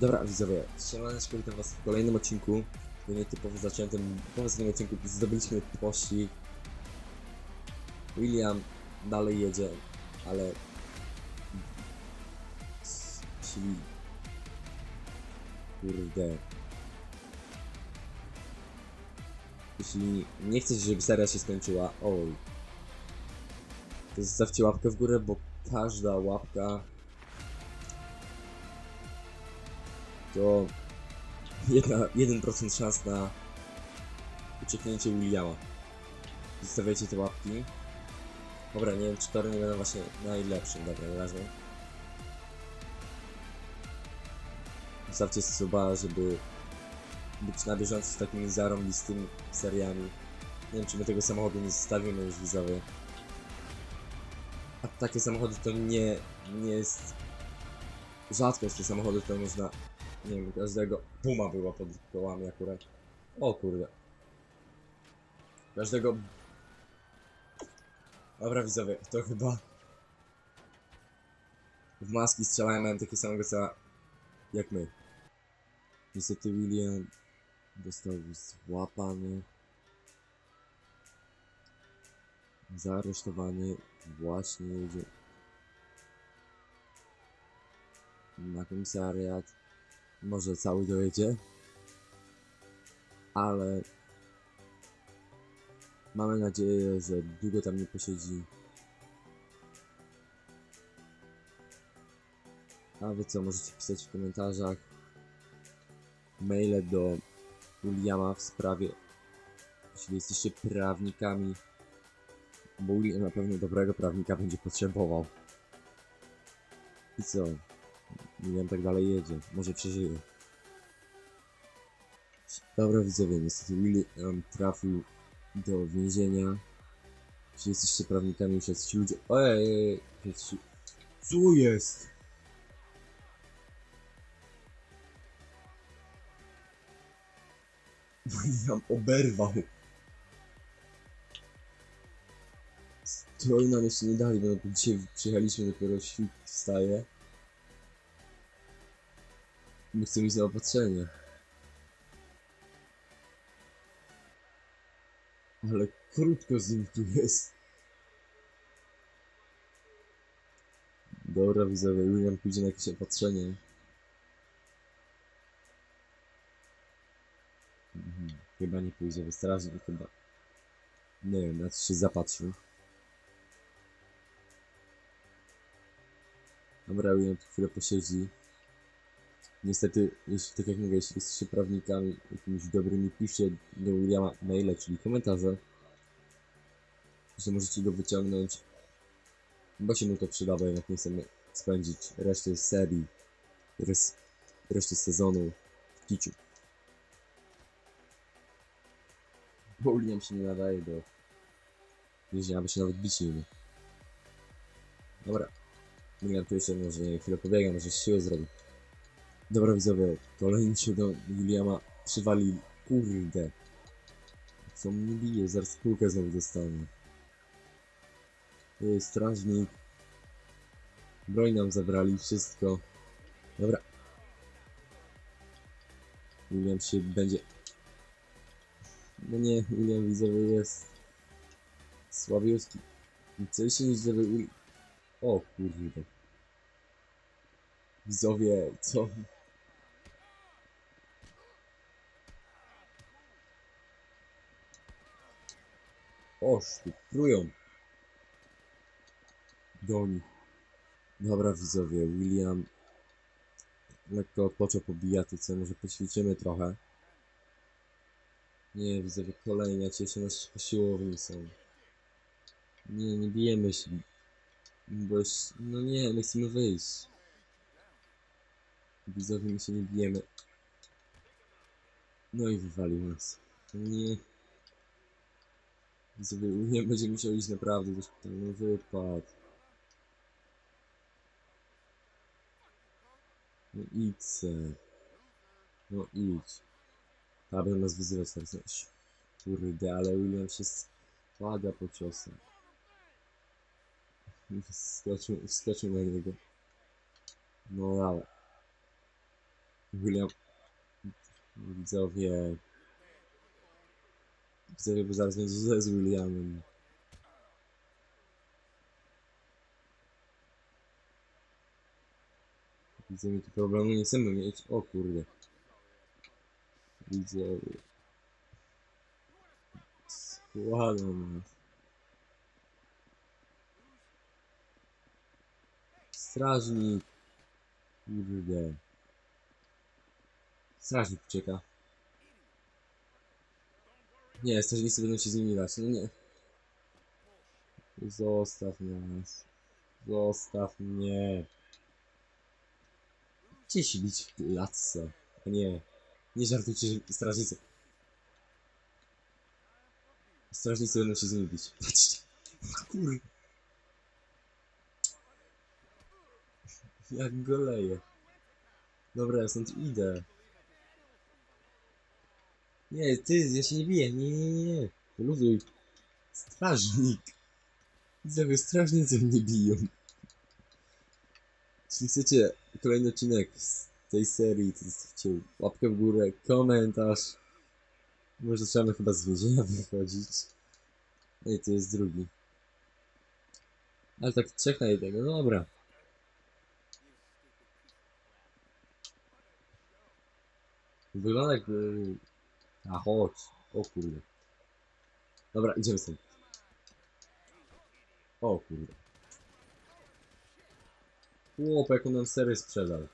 Dobra, widzowie, strzelaneczko, witam was w kolejnym odcinku. To nietypowo zacząłem ten poprzednim odcinku, zdobyliśmy pościg. William dalej jedzie, ale... Czyli... Kurde... Jeśli nie chcesz, żeby seria się skończyła, oj. To zostawcie łapkę w górę, bo każda łapka to jedna, 1% szans na ucieknięcie Williama. Zostawiajcie te łapki. Dobra, nie wiem, czy tory nie będą właśnie najlepszym, dobra, razem. Zostawcie suba, żeby być na bieżąco z takimi zarąbistymi seriami. Nie wiem, czy my tego samochodu nie zostawimy już widzowie. A takie samochody to nie, nie jest rzadkość, te samochody to można nie wiem, każdego puma była pod kołami akurat. O kurde. Każdego... Dobra widzowie, to chyba... W maski strzelałem, miałem takie samego co jak my. Niestety William został złapany. Zaaresztowany. Właśnie jedzie na komisariat. Może cały dojedzie. Ale mamy nadzieję, że długo tam nie posiedzi. A wy co, możecie pisać w komentarzach maile do Williama w sprawie, jeśli jesteście prawnikami, bo William na pewno dobrego prawnika będzie potrzebował. I co? William tak dalej jedzie. Może przeżyje. Dobra widzowie, niestety William trafił do więzienia. Jeśli jesteście prawnikami, już jesteście ludzie... Ojej! jesteście- Co jest? William oberwał. Stroju nam jeszcze nie dali, bo dzisiaj przyjechaliśmy, dopiero świt wstaje. My chcemy iść na opatrzenie. Ale krótko z nim tu jest. Dobra widzowie, William pójdzie na jakieś opatrzenie. Mhm, chyba nie pójdzie, bo strażnik chyba. Nie wiem, na co się zapatrzył. Dobra, William tu chwilę posiedzi. Niestety, jeśli tak jak mówię, jeśli jesteście prawnikami jakimiś dobrymi, piszcie do Williama maile, czyli komentarze, że możecie go wyciągnąć, bo się mu to przyda, bo jednak nie chcemy spędzić reszty serii, res, reszty sezonu w kiciu. Bo William się nie nadaje do więzienia, by się nawet bić nie. Dobra. William tu jeszcze może chwilę pobiega, może siłę zrobi. Dobra widzowie, kolejny się do Williama przywali. Kurde. Co mnie bije? Zaraz kulkę znowu dostanę. Ej, strażnik. Broń nam zabrali, wszystko. Dobra. William się będzie... No nie, William widzowie jest... Słabiuski. Co jeszcze niż żeby... O kurde. Widzowie, co? Tu prują. Do nich. Dobra widzowie, William lekko odpoczął po bijatyce, może poćwiczymy trochę. Nie, widzowie, kolejne cieszy nas siłowni są. Nie, nie bijemy się. Bo już, no nie, my chcemy wyjść. Widzowie, my się nie bijemy. No i wywalił nas. Nie. Widzowie, nie będzie musiał iść naprawdę do szpitala. No wypadł. No idź se. No idź. Ta będą nas wyzywać teraz. No, Kurde, ale William się spada po ciosem. Skoczył, skoczył na niego. No ale. William... Widzowie... Widzowie, bo zaraz źle z Williamem. Widzę, mi tu problemu nie chcemy mieć. O kurde. Widzowie. Składam nas. Strażnik. Kurde. Strażnik ucieka. Nie, strażnicy będą się z nimi dać. No nie. Zostaw nas. Zostaw mnie. Gdzie się bić w? A nie. Nie żartujcie, strażnicy. Strażnicy będą się z nimi bić. Patrzcie. Kur... Jak go leje. Dobra, ja stąd idę. Nie, ty, ja się nie biję. Nie, nie, nie. Luzuj. Strażnik. Widzowie, strażnicy mnie biją. Jeśli chcecie kolejny odcinek z tej serii, to zostawcie łapkę w górę, komentarz. Może trzeba chyba z więzienia wychodzić. No i to jest drugi. Ale tak trzech na jednego, no dobra. Wygląda jak... A chodź. O kurde. Dobra, idziemy stąd. O kurde. Chłop, jak on nam sery sprzedał.